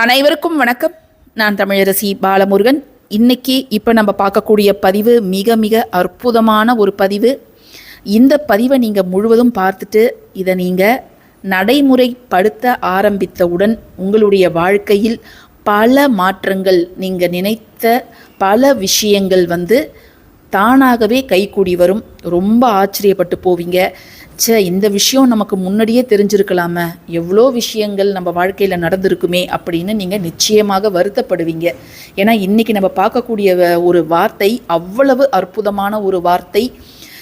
அனைவருக்கும் வணக்கம். நான் தமிழரசி பாலமுருகன். இன்னைக்கு இப்போ நம்ம பார்க்கக்கூடிய பதிவு மிக மிக அற்புதமான ஒரு பதிவு. இந்த பதிவை நீங்கள் முழுவதும் பார்த்துட்டு இதை நீங்கள் நடைமுறைப்படுத்த ஆரம்பித்தவுடன் உங்களுடைய வாழ்க்கையில் பல மாற்றங்கள் நீங்கள் நினைத்த பல விஷயங்கள் வந்து தானாகவே கைகூடி வரும். ரொம்ப ஆச்சரியப்பட்டு போவீங்க. சே இந்த விஷயம் நமக்கு முன்னாடியே தெரிஞ்சிருக்கலாமே. எவ்வளோ விஷயங்கள் நம்ம வாழ்க்கையில் நடந்திருக்குமே அப்படின்னு நீங்கள் நிச்சயமாக வருத்தப்படுவீங்க. ஏன்னா இன்றைக்கி நம்ம பார்க்கக்கூடிய வ- ஒரு வார்த்தை அவ்வளவு அற்புதமான ஒரு வார்த்தை.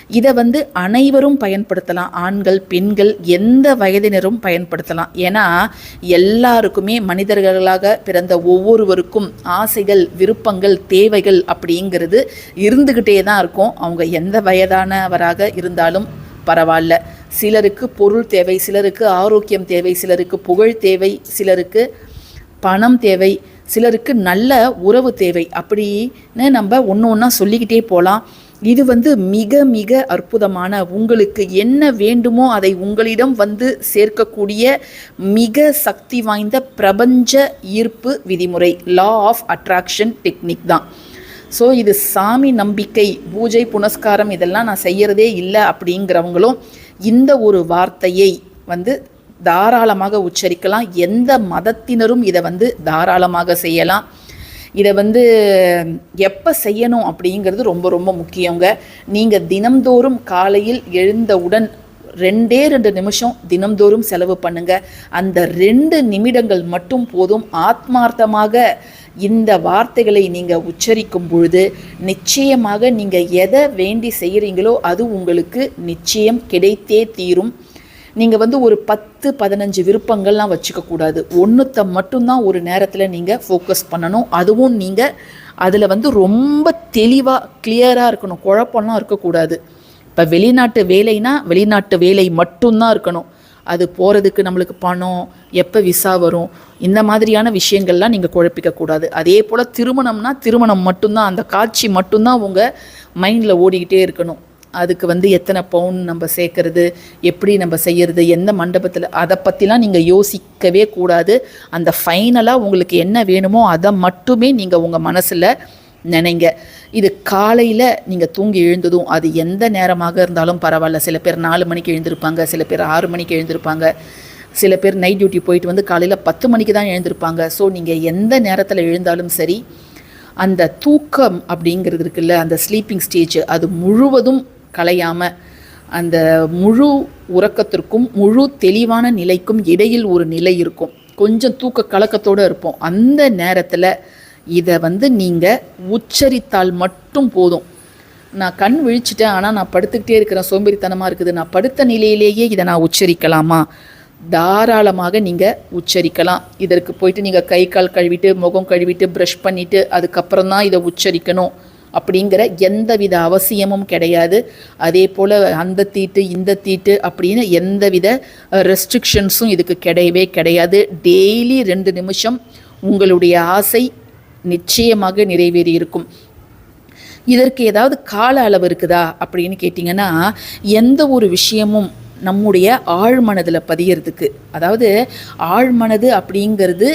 இதை வந்து அனைவரும் பயன்படுத்தலாம். ஆண்கள் பெண்கள் எந்த வயதினரும் பயன்படுத்தலாம். ஏன்னா எல்லாருக்குமே மனிதர்களாக பிறந்த ஒவ்வொருவருக்கும் ஆசைகள் விருப்பங்கள் தேவைகள் அப்படிங்கிறது இருந்துக்கிட்டே தான் இருக்கும். அவங்க எந்த வயதானவராக இருந்தாலும் பரவாயில்ல. சிலருக்கு பொருள் தேவை சிலருக்கு ஆரோக்கியம் தேவை சிலருக்கு புகழ் தேவை சிலருக்கு பணம் தேவை சிலருக்கு நல்ல உறவு தேவை. அப்படின்னு நம்ம ஒன்று ஒன்றா சொல்லிக்கிட்டே போகலாம் இது வந்து மிக மிக அற்புதமான உங்களுக்கு என்ன வேண்டுமோ அதை உங்களிடம் வந்து சேர்க்கக்கூடிய மிக சக்தி வாய்ந்த பிரபஞ்ச ஈர்ப்பு விதிமுறை. லா ஆஃப் அட்ராக்ஷன் டெக்னிக் தான். ஸோ இது சாமி நம்பிக்கை பூஜை புனஸ்காரம் இதெல்லாம் நான் செய்யறதே இல்லை அப்படிங்கிறவங்களும் இந்த ஒரு வார்த்தையை வந்து தாராளமாக உச்சரிக்கலாம். எந்த மதத்தினரும் இதை வந்து தாராளமாக செய்யலாம். இதை வந்து எப்போ செய்யணும் அப்படிங்கிறது ரொம்ப ரொம்ப முக்கியங்க. நீங்கள் தினம்தோறும் காலையில் எழுந்தவுடன் ரெண்டே ரெண்டு நிமிஷம் தினம்தோறும் செலவு பண்ணுங்க. அந்த ரெண்டு நிமிடங்கள் மட்டும் போதும். ஆத்மார்த்தமாக இந்த வார்த்தைகளை நீங்கள் உச்சரிக்கும் பொழுது நிச்சயமாக நீங்கள் எதை வேண்டி செய்கிறீங்களோ அது உங்களுக்கு நிச்சயம் கிடைத்தே தீரும். நீங்கள் வந்து ஒரு பத்து பதினஞ்சு விருப்பங்கள்லாம் வச்சுக்கக்கூடாது ஒன்றுத்தை மட்டும்தான் ஒரு நேரத்தில் நீங்கள் ஃபோக்கஸ் பண்ணணும். அதுவும் நீங்கள் அதில் வந்து ரொம்ப தெளிவாக கிளியராக இருக்கணும். குழப்பம்லாம் இருக்கக்கூடாது. இப்போ வெளிநாட்டு வேலைனா வெளிநாட்டு வேலை மட்டும்தான் இருக்கணும். அது போகிறதுக்கு நம்மளுக்கு பணம் எப்போ விசா வரும் இந்த மாதிரியான விஷயங்கள்லாம் நீங்கள் குழப்பிக்கக்கூடாது அதே போல் திருமணம்னா திருமணம் மட்டும்தான் அந்த காட்சி மட்டும்தான் உங்கள் மைண்டில் ஓடிக்கிட்டே இருக்கணும். அதுக்கு வந்து எத்தனை பவுன் நம்ம சேர்க்கறது எப்படி நம்ம செய்யறது எந்த மண்டபத்தில் அதை பற்றிலாம் நீங்கள் யோசிக்கவே கூடாது. அந்த ஃபைனலாக உங்களுக்கு என்ன வேணுமோ அதை மட்டுமே நீங்கள் உங்கள் மனசில் நினைங்க. இது காலையில் நீங்கள் தூங்கி எழுந்ததும் அது எந்த நேரமாக இருந்தாலும் பரவாயில்ல. சில பேர் நாலு மணிக்கு எழுந்திருப்பாங்க சில பேர் ஆறு மணிக்கு எழுந்திருப்பாங்க சில பேர் நைட் டியூட்டி போயிட்டு வந்து காலையில் பத்து மணிக்கு தான் எழுந்திருப்பாங்க. ஸோ நீங்கள் எந்த நேரத்தில் எழுந்தாலும் சரி அந்த தூக்கம் அப்படிங்கிறது இருக்குல்ல அந்த ஸ்லீப்பிங் ஸ்டேஜ் அது முழுவதும் கலையாமல் அந்த முழு உறக்கத்திற்கும் முழு தெளிவான நிலைக்கும் இடையில் ஒரு நிலை இருக்கும். கொஞ்சம் தூக்க கலக்கத்தோடு இருப்போம். அந்த நேரத்தில் இதை வந்து நீங்கள் உச்சரித்தால் மட்டும் போதும். நான் கண் விழிச்சிட்டேன் ஆனால் நான் படுத்துக்கிட்டே இருக்கிறேன். சோம்பேறித்தனமாக இருக்குது. நான் படுத்த நிலையிலேயே இதை நான் உச்சரிக்கலாமா? தாராளமாக நீங்கள் உச்சரிக்கலாம். இதற்கு போயிட்டு நீங்கள் கை கால் கழுவிட்டு முகம் கழுவிட்டு ப்ரஷ் பண்ணிவிட்டு அதுக்கப்புறம் தான் இதை உச்சரிக்கணும். அப்படிங்கிற எந்தவித அவசியமும் கிடையாது. அதே போல் அந்த தீட்டு இந்த தீட்டு அப்படின்னு எந்தவித ரெஸ்ட்ரிக்ஷன்ஸும் இதுக்கு கிடையவே கிடையாது. டெய்லி ரெண்டு நிமிஷம் உங்களுடைய ஆசை நிச்சயமாக நிறைவேறி இருக்கும் இதற்கு ஏதாவது கால அளவு இருக்குதா அப்படின்னு கேட்டிங்கன்னா எந்த ஒரு விஷயமும் நம்முடைய ஆழ்மனதில் பதியறதுக்கு. அதாவது ஆழ்மனது அப்படிங்கிறது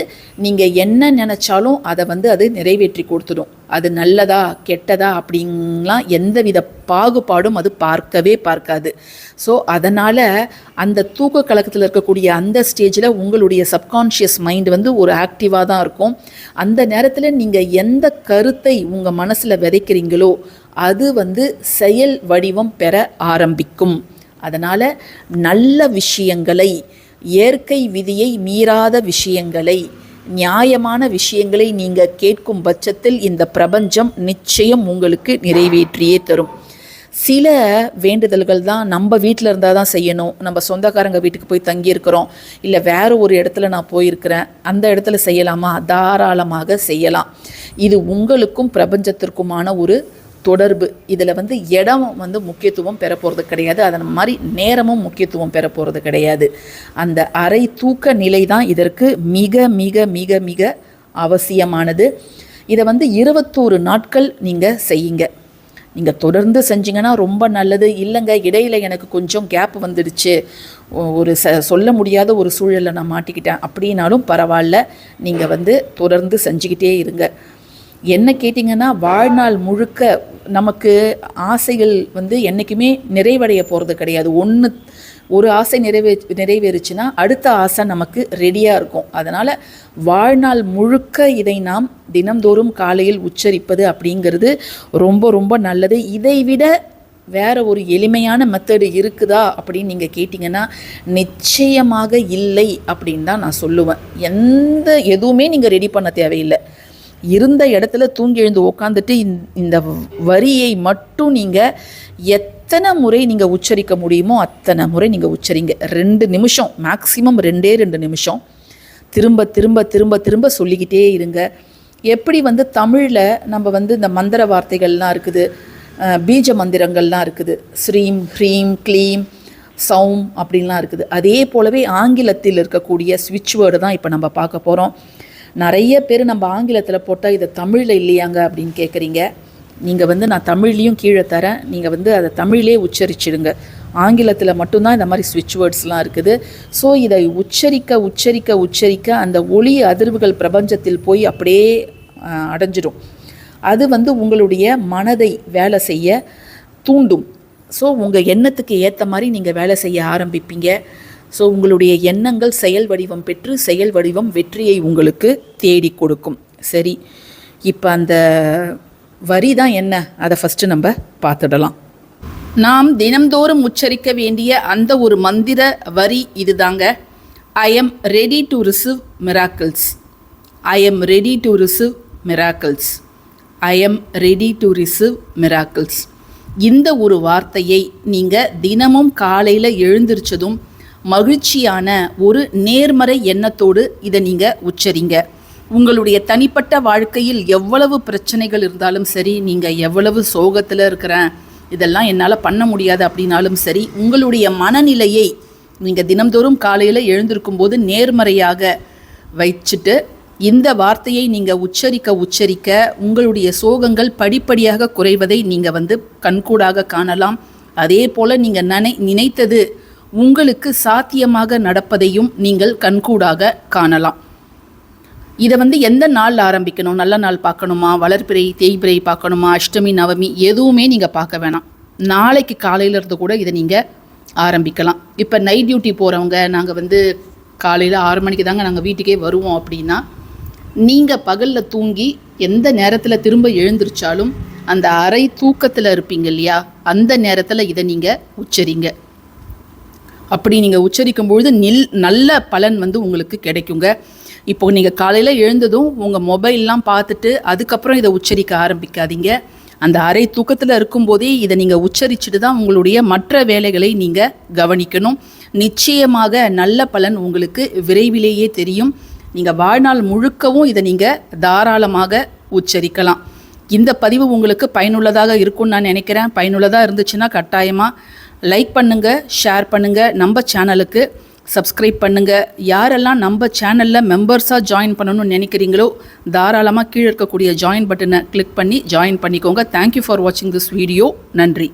நீங்கள் என்ன நினச்சாலும் அதை வந்து அது நிறைவேற்றி கொடுத்துடும். அது நல்லதா கெட்டதா அப்படின்லாம் எந்தவித பாகுபாடும் அது பார்க்கவே பார்க்காது. ஸோ அதனால் அந்த தூக்க கலக்கத்தில் இருக்கக்கூடிய அந்த ஸ்டேஜில் உங்களுடைய சப்கான்ஷியஸ் மைண்ட் வந்து ஒரு ஆக்டிவாக தான் இருக்கும். அந்த நேரத்தில் நீங்கள் எந்த கருத்தை உங்கள் மனசில் விதைக்கிறீங்களோ அது வந்து செயல் வடிவம் பெற ஆரம்பிக்கும். அதனால் நல்ல விஷயங்களை இயற்கை விதியை மீறாத விஷயங்களை நியாயமான விஷயங்களை நீங்கள் கேட்கும் பட்சத்தில் இந்த பிரபஞ்சம் நிச்சயம் உங்களுக்கு நிறைவேற்றியே தரும். சில வேண்டுதல்கள் தான் நம்ம வீட்டில் இருந்தால் தான் செய்யணும். நம்ம சொந்தக்காரங்க வீட்டுக்கு போய் தங்கியிருக்கிறோம். இல்லை வேறு ஒரு இடத்துல நான் போயிருக்கிறேன். அந்த இடத்துல செய்யலாமா? தாராளமாக செய்யலாம். இது உங்களுக்கும் பிரபஞ்சத்திற்குமான ஒரு தொடர்பு. இதில் வந்து இடம் வந்து முக்கியத்துவம் பெற போகிறது கிடையாது. அதன் மாதிரி நேரமும் முக்கியத்துவம் பெற போகிறது கிடையாது. அந்த அரை தூக்க நிலை தான் இதற்கு மிக மிக மிக மிக அவசியமானது. இதை வந்து இருபத்தோரு நாட்கள் நீங்கள் செய்யுங்க. நீங்கள் தொடர்ந்து செஞ்சீங்கன்னா ரொம்ப நல்லது. இல்லைங்க இடையில் எனக்கு கொஞ்சம் கேப் வந்துடுச்சு. ஒரு ச சொல்ல முடியாத ஒரு சூழலில் நான் மாட்டிக்கிட்டேன். அப்படின்னாலும் பரவாயில்ல. நீங்கள் வந்து தொடர்ந்து செஞ்சுக்கிட்டே இருங்க. என்ன கேட்டிங்கன்னா வாழ்நாள் முழுக்க நமக்கு ஆசைகள் வந்து என்றைக்குமே நிறைவடைய போகிறது கிடையாது. ஒன்று ஒரு ஆசை நிறைவே நிறைவேறுச்சுன்னா அடுத்த ஆசை நமக்கு ரெடியாக இருக்கும். அதனால் வாழ்நாள் முழுக்க இதை நாம் தினம்தோறும் காலையில் உச்சரிப்பது அப்படிங்கிறது ரொம்ப ரொம்ப நல்லது. இதை விட வேறு ஒரு எளிமையான மெத்தடு இருக்குதா அப்படின்னு நீங்கள் கேட்டிங்கன்னா நிச்சயமாக இல்லை அப்படின்னு தான் நான் சொல்லுவேன். எந்த எதுவுமே நீங்கள் ரெடி பண்ண தேவையில்லை. இருந்த இடத்துல தூங்கி எழுந்து உட்காந்துட்டு இந்த- வரியை மட்டும் நீங்கள் எத்தனை முறை நீங்கள் உச்சரிக்க முடியுமோ அத்தனை முறை நீங்கள் உச்சரிங்க. ரெண்டு நிமிஷம் மேக்ஸிமம் ரெண்டே ரெண்டு நிமிஷம். திரும்ப திரும்ப திரும்ப திரும்ப சொல்லிக்கிட்டே இருங்க. எப்படி வந்து தமிழில் நம்ம வந்து இந்த மந்திர வார்த்தைகள்லாம் இருக்குது பீஜ மந்திரங்கள்லாம் இருக்குது. ஸ்ரீம் ஹ்ரீம் க்ளீம் சௌம் அப்படின்லாம் இருக்குது. அதே போலவே ஆங்கிலத்தில் இருக்கக்கூடிய ஸ்விட்ச் வேர்டு தான் இப்போ நம்ம பார்க்க போகிறோம் நிறைய பேர் நம்ம ஆங்கிலத்தில் போட்டால் இதை தமிழில் இல்லையாங்க? அப்படின்னு கேட்குறீங்க நீங்கள் வந்து நான் தமிழ்லேயும் கீழே தரேன். நீங்கள் வந்து அதை தமிழிலே உச்சரிச்சிடுங்க. ஆங்கிலத்தில் மட்டும்தான் இந்த மாதிரி ஸ்விட்ச் வேர்ட்ஸ்லாம் இருக்குது. ஸோ இதை உச்சரிக்க உச்சரிக்க உச்சரிக்க அந்த ஒளி அதிர்வுகள் பிரபஞ்சத்தில் போய் அப்படியே அடைஞ்சிடும். அது வந்து உங்களுடைய மனதை வேலை செய்ய தூண்டும். ஸோ உங்கள் எண்ணத்துக்கு ஏற்ற மாதிரி நீங்கள் வேலை செய்ய ஆரம்பிப்பீங்க. ஸோ உங்களுடைய எண்ணங்கள் செயல் வடிவம் பெற்று செயல் வடிவம் வெற்றியை உங்களுக்கு தேடி கொடுக்கும். சரி. இப்போ அந்த வரி தான் என்ன? அதை ஃபஸ்ட்டு நம்ம பார்த்துடலாம். நாம் தினம்தோறும் உச்சரிக்க வேண்டிய அந்த ஒரு மந்திர வரி இதுதாங்க. I am ready to receive miracles I am ready to receive miracles I am ready to receive miracles இந்த ஒரு வார்த்தையை நீங்கள் தினமும் காலையில் எழுந்திரிச்சதும் மகிழ்ச்சியான ஒரு நேர்மறை எண்ணத்தோடு இதை நீங்கள் உச்சரிங்க. உங்களுடைய தனிப்பட்ட வாழ்க்கையில் எவ்வளவு பிரச்சனைகள் இருந்தாலும் சரி நீங்கள் எவ்வளவு சோகத்தில் இருக்கிறேன் இதெல்லாம் என்னால் பண்ண முடியாது அப்படின்னாலும் சரி உங்களுடைய மனநிலையை நீங்கள் தினம்தோறும் காலையில் எழுந்திருக்கும் போது நேர்மறையாக வச்சுட்டு இந்த வார்த்தையை நீங்கள் உச்சரிக்க உச்சரிக்க உங்களுடைய சோகங்கள் படிப்படியாக குறைவதை நீங்கள் வந்து கண்கூடாக காணலாம். அதே போல் நீங்கள் நினை நினைத்தது உங்களுக்கு சாத்தியமாக நடப்பதையும் நீங்கள் கண்கூடாக காணலாம். இதை வந்து எந்த நாள் ஆரம்பிக்கணும்? நல்ல நாள் பார்க்கணுமா? வளர்ப்பிறை தேய்பிறை பார்க்கணுமா? அஷ்டமி நவமி எதுவுமே நீங்கள் பார்க்க வேணாம். நாளைக்கு காலையிலேருந்து கூட இதை நீங்கள் ஆரம்பிக்கலாம். இப்போ நைட் டியூட்டி போகிறவங்க நாங்கள் வந்து காலையில் ஆறு மணிக்கு தாங்க நாங்கள் வீட்டுக்கே வருவோம் அப்படின்னா நீங்கள் பகலில் தூங்கி எந்த நேரத்தில் திரும்ப எழுந்திருச்சாலும் அந்த அரை தூக்கத்தில் இருப்பீங்க இல்லையா? அந்த நேரத்தில் இதை நீங்கள் உச்சரிங்க. அப்படி நீங்கள் உச்சரிக்கும் பொழுது நில் நல்ல பலன் வந்து உங்களுக்கு கிடைக்குங்க. இப்போ நீங்கள் காலையில் எழுந்ததும் உங்கள் மொபைல்லாம் பார்த்துட்டு அதுக்கப்புறம் இதை உச்சரிக்க ஆரம்பிக்காதீங்க. அந்த அரை தூக்கத்தில் இருக்கும்போதே இதை நீங்கள் உச்சரிச்சுட்டு தான் உங்களுடைய மற்ற வேலைகளை நீங்கள் கவனிக்கணும். நிச்சயமாக நல்ல பலன் உங்களுக்கு விரைவிலேயே தெரியும். நீங்கள் வாழ்நாள் முழுக்கவும் இதை நீங்கள் தாராளமாக உச்சரிக்கலாம். இந்த பதிவு உங்களுக்கு பயனுள்ளதாக இருக்கும்னு நான் நினைக்கிறேன். பயனுள்ளதாக இருந்துச்சுன்னா கட்டாயமாக லைக் பண்ணுங்கள் ஷேர் பண்ணுங்கள் நம்ம சேனலுக்கு சப்ஸ்கிரைப் பண்ணுங்கள் யாரெல்லாம் நம்ம சேனலில் மெம்பர்ஸாக ஜாயின் பண்ணணும்னு நினைக்கிறீங்களோ தாராளமாக கீழே இருக்கக்கூடிய ஜாயின் பட்டனை கிளிக் பண்ணி ஜாயின் பண்ணிக்கோங்க. தேங்க்யூ ஃபார் வாட்சிங் திஸ் வீடியோ நன்றி.